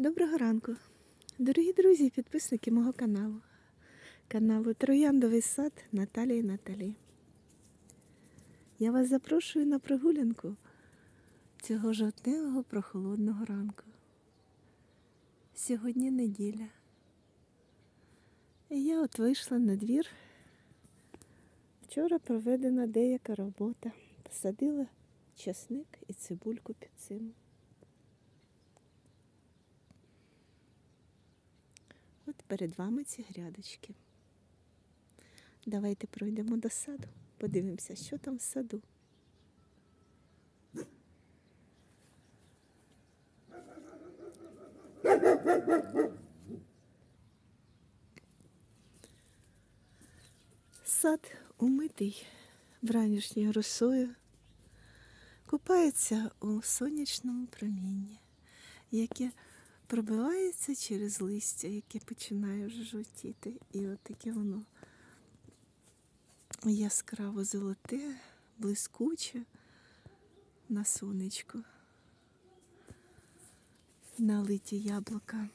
Доброго ранку, дорогі друзі і підписники мого каналу, каналу Трояндовий сад Наталії Наталі. Я вас запрошую на прогулянку цього жовтневого прохолодного ранку. Сьогодні неділя. І я от вийшла на двір. Вчора проведена деяка робота. Посадила часник і цибульку під цим. От перед вами ці грядочки. Давайте пройдемо до саду, подивимося, що там в саду. Сад умитий вранішньою росою, купається у сонячному промінні, яке пробивається через листя, яке починає вже жовтіти. І от таке воно яскраво золоте, блискуче на сонечку. Налиті яблука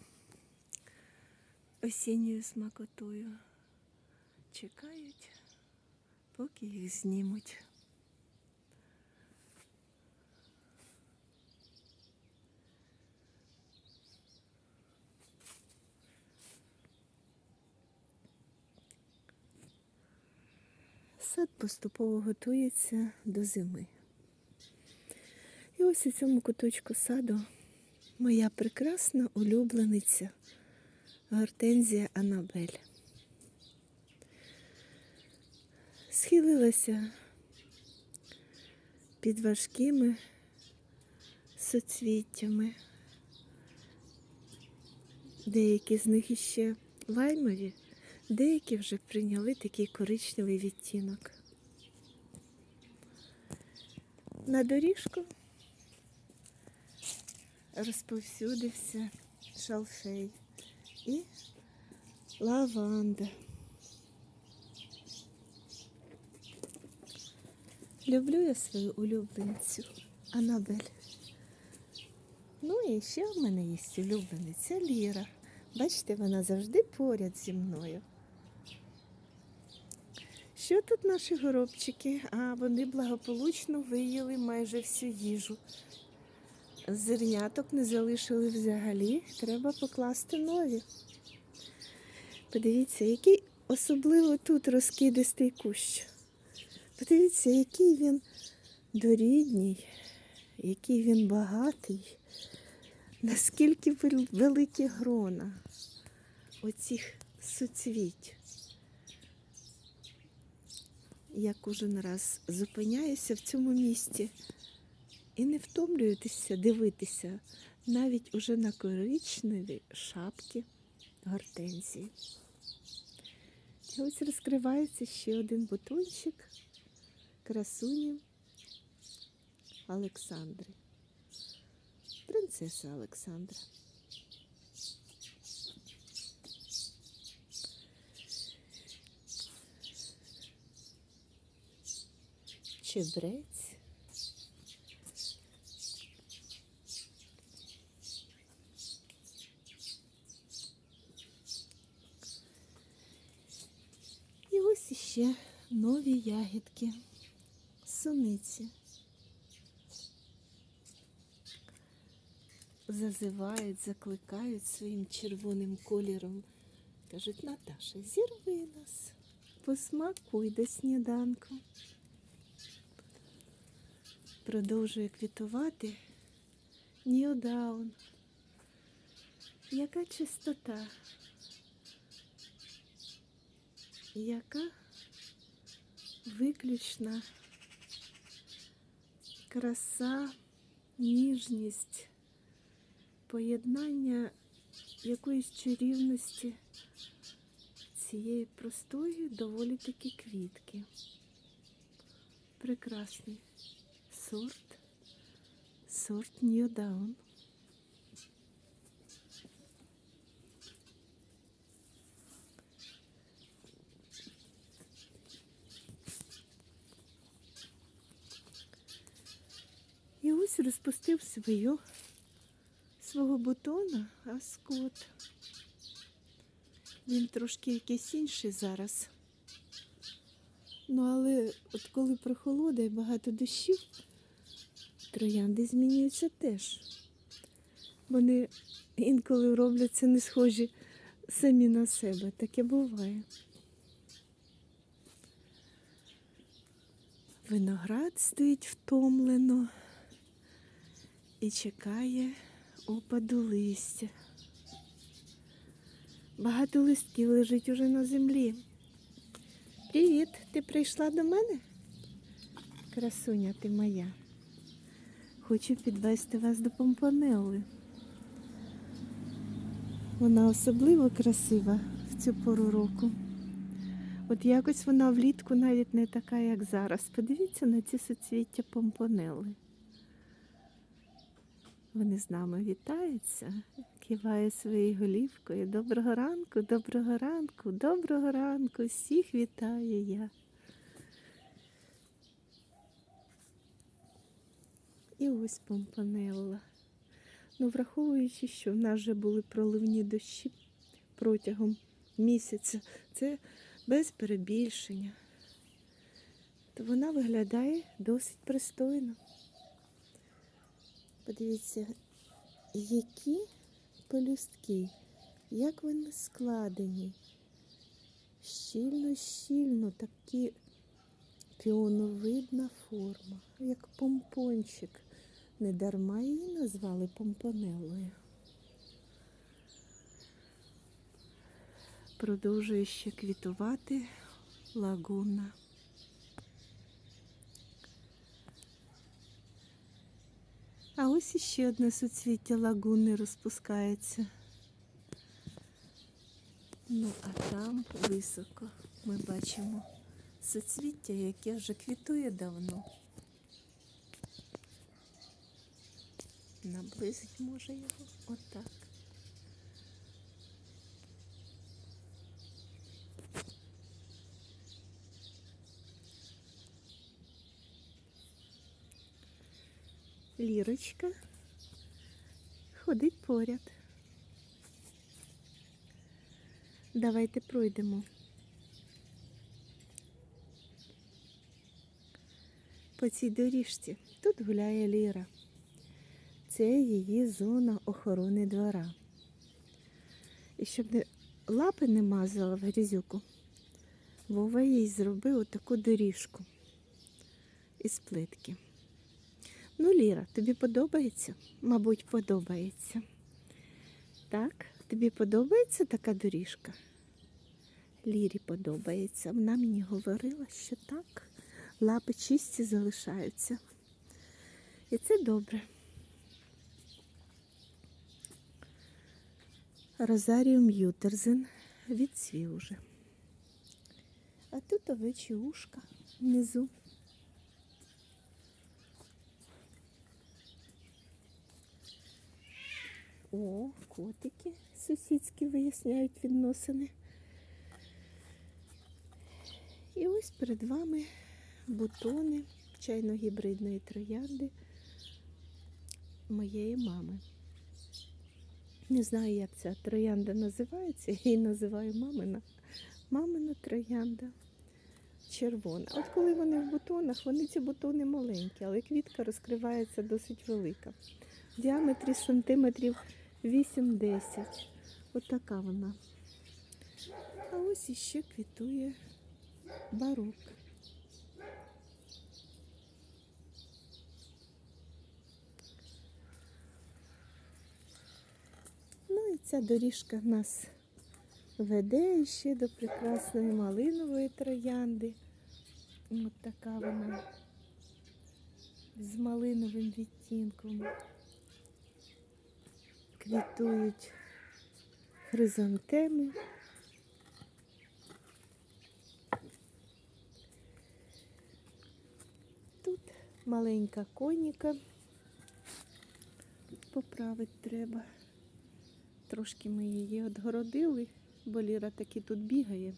осінньою смакотою. Чекають, поки їх знімуть. Сад поступово готується до зими. І ось у цьому куточку саду моя прекрасна улюблениця гортензія Анабель. Схилилася під важкими соцвіттями. Деякі з них іще лаймові, деякі вже прийняли такий коричневий відтінок. На доріжку розповсюдився шалфей і лаванда. Люблю я свою улюбленцю Анабель. Ну і ще в мене є улюблениця Ліра. Бачите, вона завжди поряд зі мною. Що тут наші горобчики? А вони благополучно виїли майже всю їжу. Зерняток не залишили взагалі, треба покласти нові. Подивіться, який особливо тут розкидистий кущ. Подивіться, який він дорідній, який він багатий, наскільки великі грона оцих суцвіть. Я кожен раз зупиняюся в цьому місці і не втомлюєтеся дивитися навіть уже на коричневі шапки гортензії. І ось розкривається ще один бутончик красуні Олександри. Принцеса Олександра. Чебрець. І ось іще нові ягідки суниці. Зазивають, закликають своїм червоним кольором. Кажуть, Наташа, зірви нас, посмакуй до сніданку. Продовжує квітувати Ньюдаун. Яка чистота, яка виключна краса, ніжність, поєднання якоїсь чарівності цієї простої доволі таки квітки. Прекрасний сорт, сорт Ньюдаун. І ось розпустив свою свого бутона, а скот. Він трошки якийсь інший зараз. Ну, але от коли прохолода і багато дощів, троянди змінюються теж. Вони інколи робляться не схожі самі на себе. Таке буває. Виноград стоїть втомлено і чекає опаду листя. Багато листків лежить уже на землі. Привіт, ти прийшла до мене? Красуня ти моя. Хочу підвести вас до помпонелли. Вона особливо красива в цю пору року. От якось вона влітку навіть не така, як зараз. Подивіться на ці суцвіття помпонели. Вони з нами вітаються, киває своєю голівкою. Доброго ранку, доброго ранку, доброго ранку. Всіх вітаю я. І ось помпонелла. Ну, враховуючи, що в нас вже були проливні дощі протягом місяця, це без перебільшення, то вона виглядає досить пристойно. Подивіться, які пелюстки, як вони складені. Щільно-щільно такі піоновидна форма, як помпончик. Недарма її назвали помпонелою. Продовжує ще квітувати лагуна. А ось іще одне суцвіття лагуни розпускається. Ну, а там високо ми бачимо суцвіття, яке вже квітує давно. Наблизить може його отак. Лірочка ходить поряд. Давайте пройдемо. По цій доріжці тут гуляє Ліра. Це її зона охорони двора. І щоб лапи не мазала в грязюку, Вова їй зробив таку доріжку із плитки. Ну, Ліра, тобі подобається? Мабуть, подобається. Так, тобі подобається така доріжка? Лірі подобається. Вона мені говорила, що так, лапи чисті залишаються. І це добре. Розаріум Ютерзен відцвів уже. А тут овечі ушка внизу. О, котики сусідські виясняють відносини. І ось перед вами бутони чайно-гібридної троянди моєї мами. Не знаю, як ця троянда називається, я її називаю мамина. Мамина троянда червона. От коли вони в бутонах, вони ці бутони маленькі, але квітка розкривається досить велика. В діаметрі сантиметрів 8-10. От така вона. А ось іще квітує барок. Ну і ця доріжка нас веде ще до прекрасної малинової троянди. От така вона з малиновим відтінком. Квітують хризантеми. Тут маленька коніка. Поправити треба. Трошки ми її відгородили, бо Ліра таки тут бігає.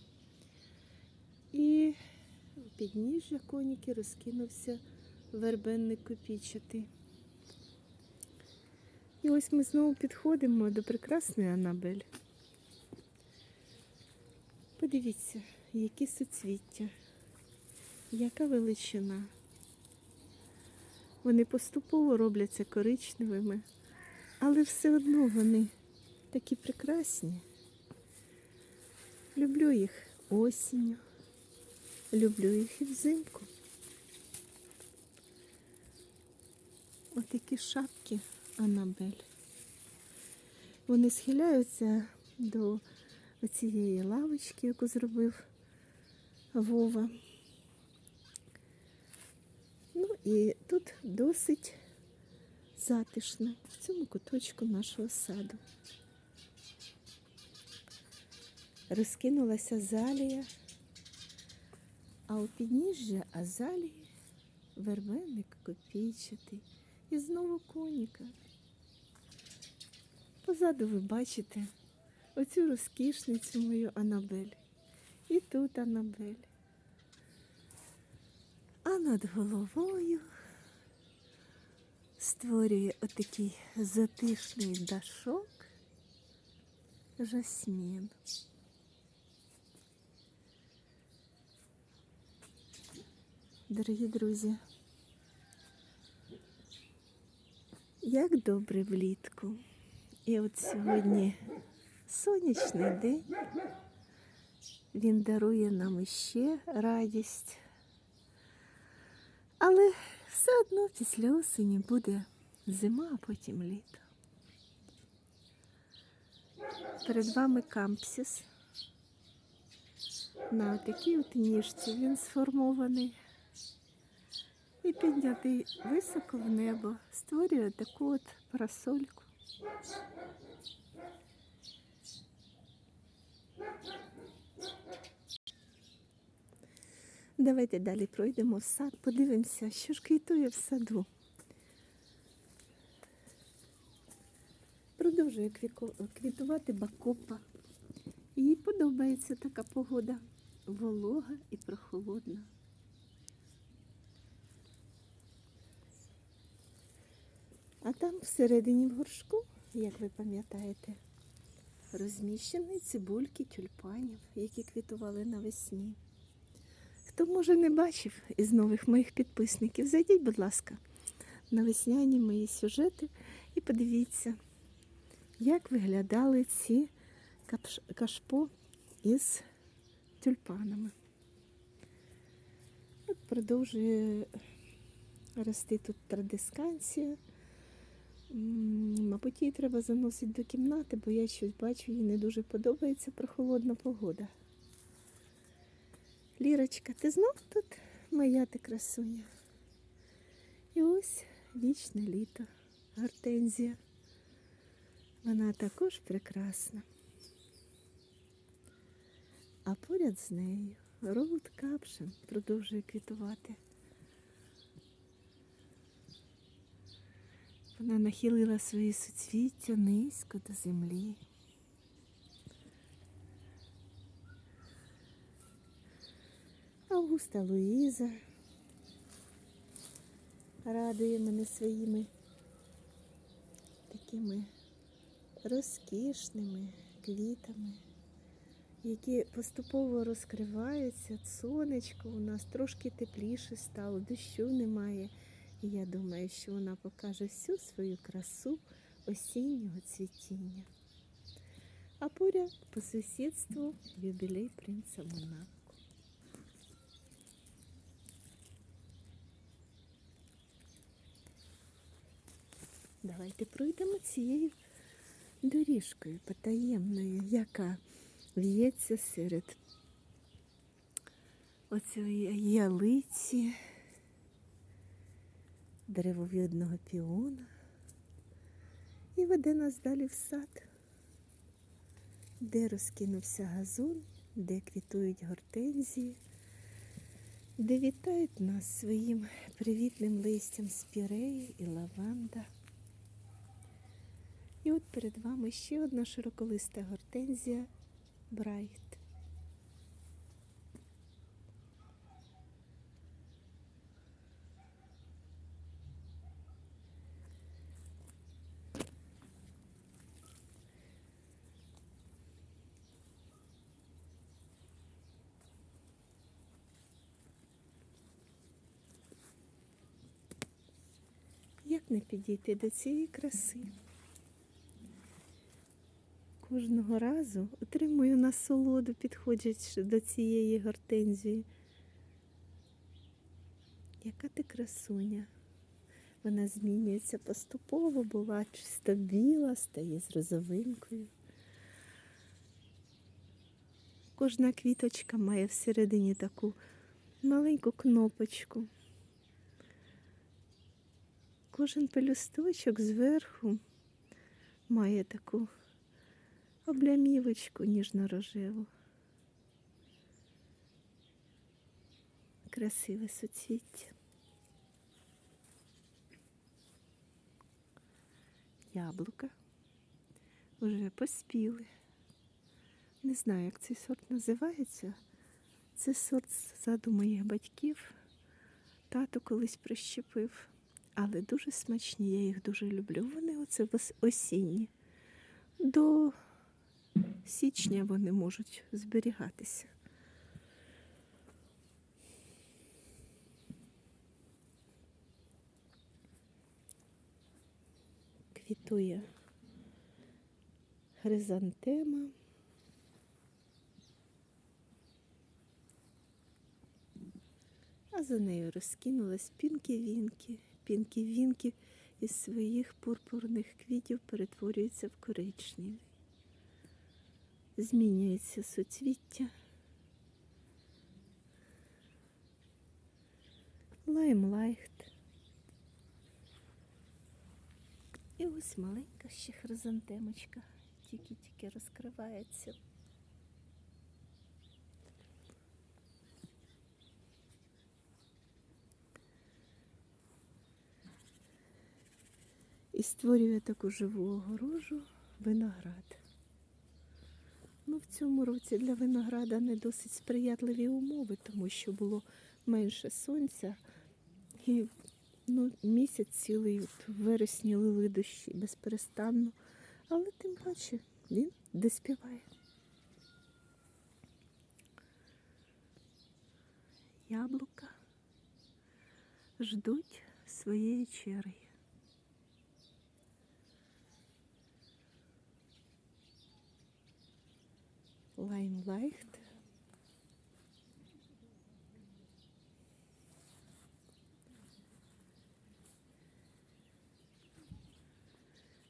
І підніжжя коніки розкинувся вербенник копічатий. І ось ми знову підходимо до прекрасної Анабель. Подивіться, які суцвіття, яка величина. Вони поступово робляться коричневими, але все одно вони такі прекрасні. Люблю їх осінню, люблю їх і взимку. Отакі шапки Анабель. Вони схиляються до цієї лавочки, яку зробив Вова. Ну і тут досить затишно в цьому куточку нашого саду. Розкинулася залія, а у підніжжя азалії вербеник копійчатий і знову коніка. Позаду ви бачите оцю розкішницю мою Анабель. І тут Анабель. А над головою створює отакий затишний дашок жасмін. Дорогі друзі, як добре влітку. І от сьогодні сонячний день. Він дарує нам іще радість. Але все одно після осені буде зима, а потім літо. Перед вами кампсіс. На такій от ніжці він сформований і піднятий високо в небо, створює таку от парасольку. Давайте далі пройдемо в сад, подивимося, що ж квітує в саду. Продовжує квітувати бакопа. Їй подобається така погода. Волога і прохолодна. А там всередині в горшку, як ви пам'ятаєте, розміщені цибульки тюльпанів, які квітували навесні. Хто, може, не бачив із нових моїх підписників, зайдіть, будь ласка, на весняні мої сюжети і подивіться, як виглядали ці кашпо із тюльпанами. От продовжує рости тут традисканція. Мабуть, її треба заносити до кімнати, бо я щось бачу, їй не дуже подобається прохолодна погода. Лірочка, ти знов тут моя ти красуня? І ось вічне літо, гортензія. Вона також прекрасна. А поряд з нею роуд капшин продовжує квітувати. Вона нахилила свої суцвіття низько до землі. Августа Луїза радує мене своїми такими розкішними квітами, які поступово розкриваються. Сонечко у нас трошки тепліше стало, дощу немає. І я думаю, що вона покаже всю свою красу осіннього цвітіння. А поряд по сусідству юбілей принца Монако. Давайте пройдемо цією доріжкою потаємною, яка в'ється серед оцієї ялиці, деревовидного піона і веде нас далі в сад, де розкинувся газон, де квітують гортензії, де вітають нас своїм привітним листям спіреї і лаванда. І от перед вами ще одна широколиста гортензія Брайт. Не підійти до цієї краси. Кожного разу отримую насолоду, підходячи до цієї гортензії. Яка ти красуня? Вона змінюється поступово, була чисто біла, стає з розовинкою. Кожна квіточка має всередині таку маленьку кнопочку. Кожен пелюсточок зверху має таку облямівочку ніжно-рожеву. Красиве суцвіття. Яблука вже поспіли. Не знаю, як цей сорт називається. Це сорт ззаду моїх батьків. Тато колись прищепив, але дуже смачні, я їх дуже люблю. Вони оце осінні. До січня вони можуть зберігатися. Квітує хризантема. А за нею розкинулась пінкі-вінкі. Пінкі-вінкі із своїх пурпурних квітів перетворюється в коричневі. Змінюється суцвіття. Лаймлайхт. І ось маленька ще хризантемочка, тільки-тільки розкривається. І створює таку живу огорожу виноград. Ну, в цьому році для винограда не досить сприятливі умови, тому що було менше сонця. І ну, місяць цілий от, вересні лили дощі безперестанно. Але тим паче він доспіває. Яблука ждуть своєї черги. Лаймлайхт.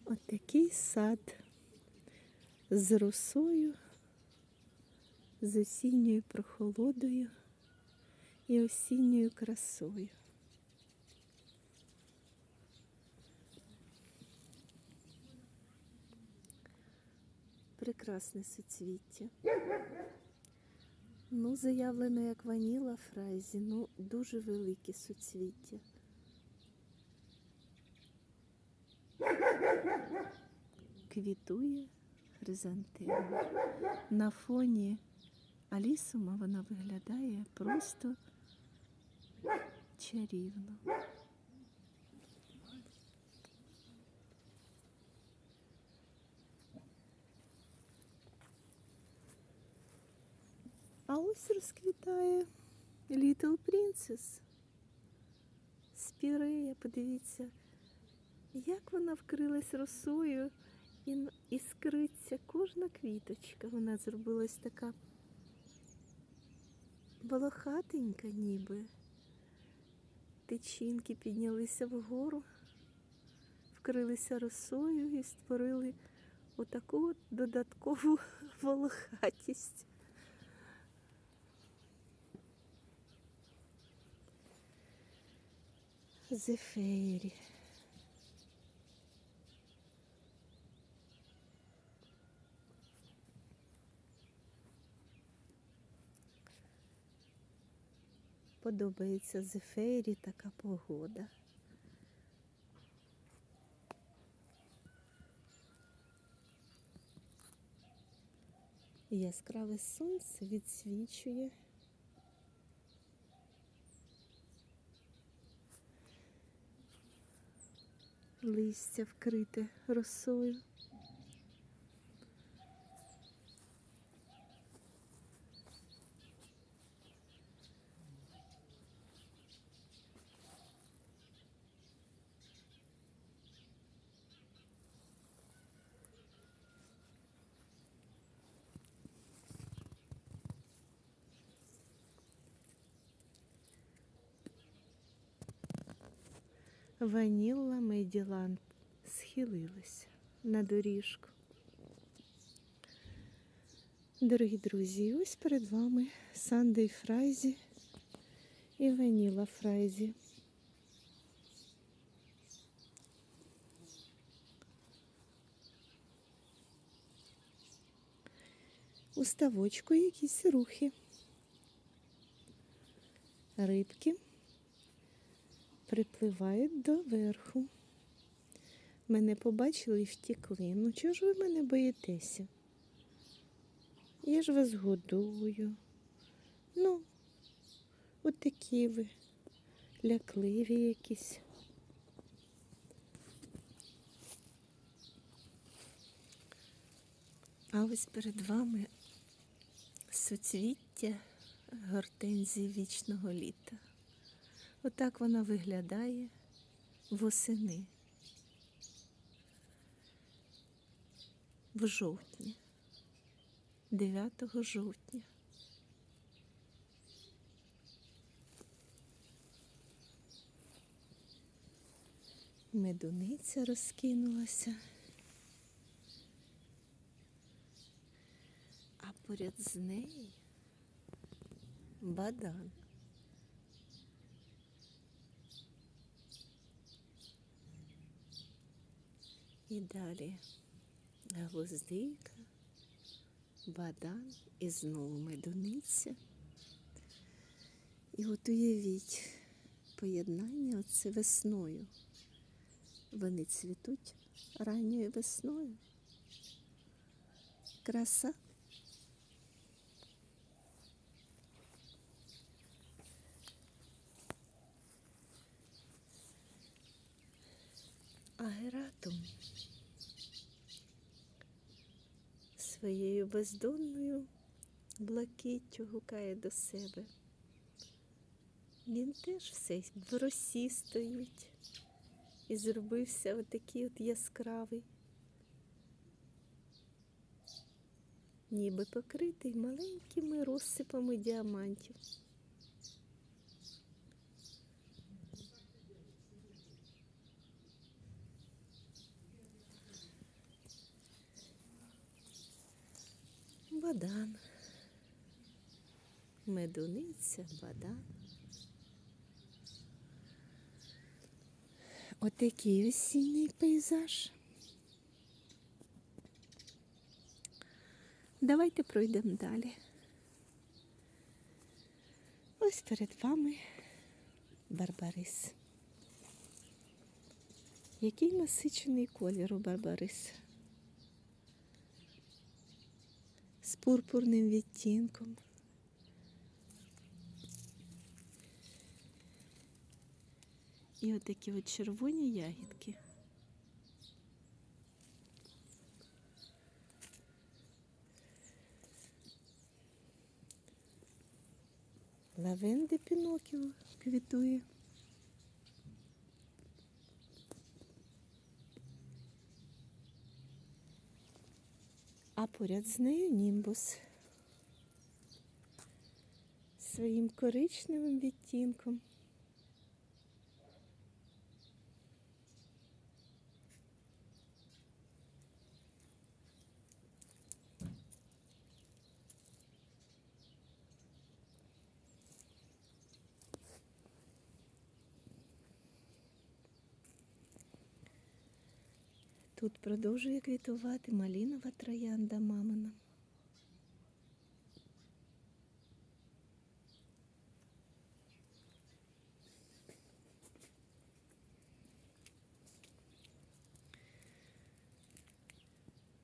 От такий сад з росою, з осінньою прохолодою і осінньою красою. Прекрасне суцвіття. Ну, заявлено як ваніла фрайзі, ну дуже велике суцвіття. Квітує хризантема. На фоні алісума вона виглядає просто чарівно. А ось розквітає Little Princess. Спірея, подивіться, як вона вкрилась росою і іскриться кожна квіточка. Вона зробилась така волохатенька ніби. Тичинки піднялися вгору, вкрилися росою і створили отаку додаткову волохатість. Зефері. Подобається зефері така погода. Яскраве сонце відсвічує. Листя вкрите росою. Ванілла Меділанд схилилася на доріжку. Дорогі друзі, ось перед вами Сандей Фрайзі і Ваніла Фрайзі. У ставочку якісь рухи. Рибки припливають до верху. Мене побачили і втікли. Ну чого ж ви мене боїтеся? Я ж вас годую. Ну, от такі ви лякливі якісь. А ось перед вами суцвіття гортензії вічного літа. Отак вона виглядає восени. В жовтні, 9 жовтня. Медуниця розкинулася. А поряд з нею бадан. І далі гвоздика, бадан і знову медуниця. І от уявіть поєднання оце весною. Вони цвітуть ранньою весною. Краса. Агератум своєю бездонною блакиттю гукає до себе. Він теж все в росі стоїть і зробився отакий от яскравий, ніби покритий маленькими розсипами діамантів. Бадан, медуниця, бадан. Отакий осінній пейзаж. Давайте пройдемо далі. Ось перед вами барбарис. Який насичений колір у барбариса. З пурпурним відтінком. І отакі от червоні ягідки. Лавенди Пінокіо квітує. А поряд з нею німбус своїм коричневим відтінком. Тут продовжує квітувати малінова троянда мамина.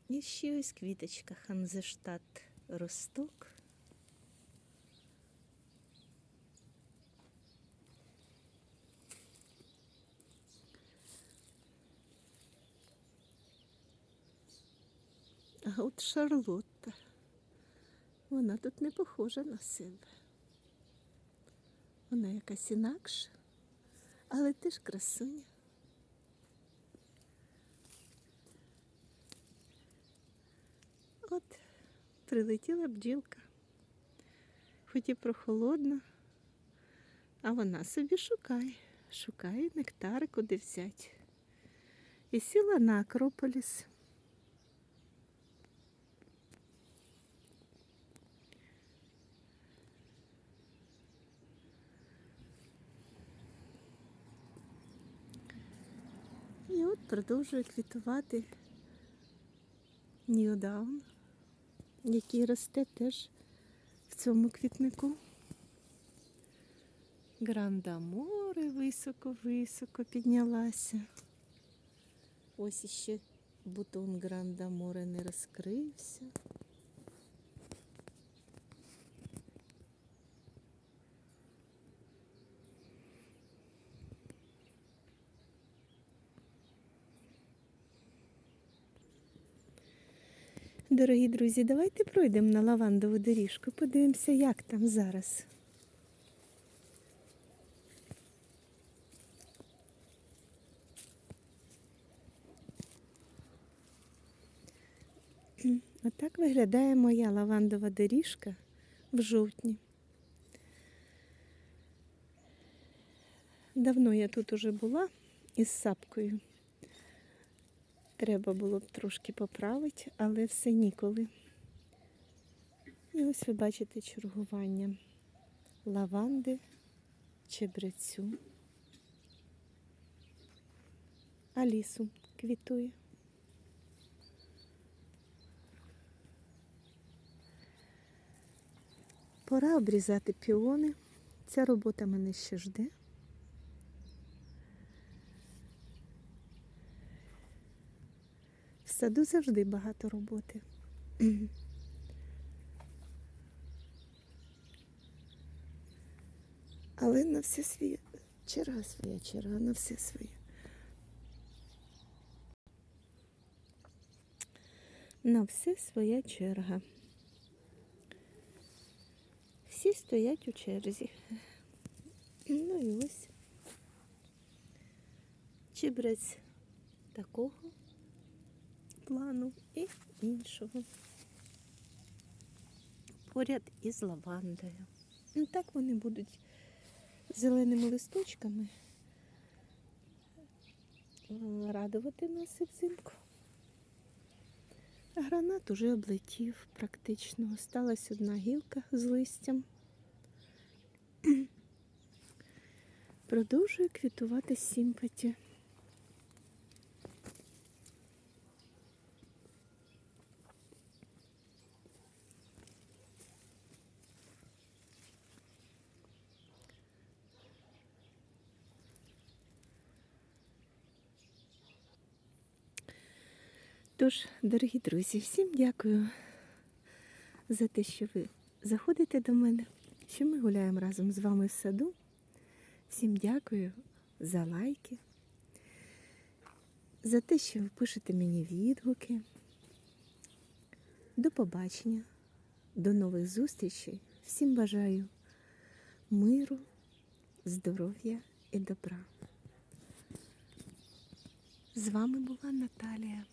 І ще ось квіточка Ханзештат росток. А от Шарлотта. Вона тут не похожа на себе. Вона якась інакша, але теж красуня. От прилетіла бджілка. Хоч і прохолодно, а вона собі шукає шукаю нектар, куди взяти. І сіла на Акрополіс. От продовжує квітувати Ньюдаун, який росте теж в цьому квітнику. Гранда море високо-високо піднялася. Ось іще бутон Гранда море не розкрився. Дорогі друзі, давайте пройдемо на лавандову доріжку, подивимося, як там зараз. Отак виглядає моя лавандова доріжка в жовтні. Давно я тут уже була із сапкою. Треба було б трошки поправити, але все ніколи. І ось ви бачите чергування лаванди, чебрецю, алісу квітує. Пора обрізати піони. Ця робота мене ще жде. Саду завжди багато роботи. Але на все своє черга своя черга, на все своє. На все своя черга. Всі стоять у черзі. Ну і ось чебрець такого плану і іншого. Поряд із лавандою. Ну, так вони будуть зеленими листочками радувати нас і взимку. Гранат уже облетів практично. Осталась одна гілка з листям. Продовжує квітувати сімпаті. Тож, дорогі друзі, всім дякую за те, що ви заходите до мене, що ми гуляємо разом з вами в саду. Всім дякую за лайки, за те, що ви пишете мені відгуки. До побачення, до нових зустрічей. Всім бажаю миру, здоров'я і добра. З вами була Наталія.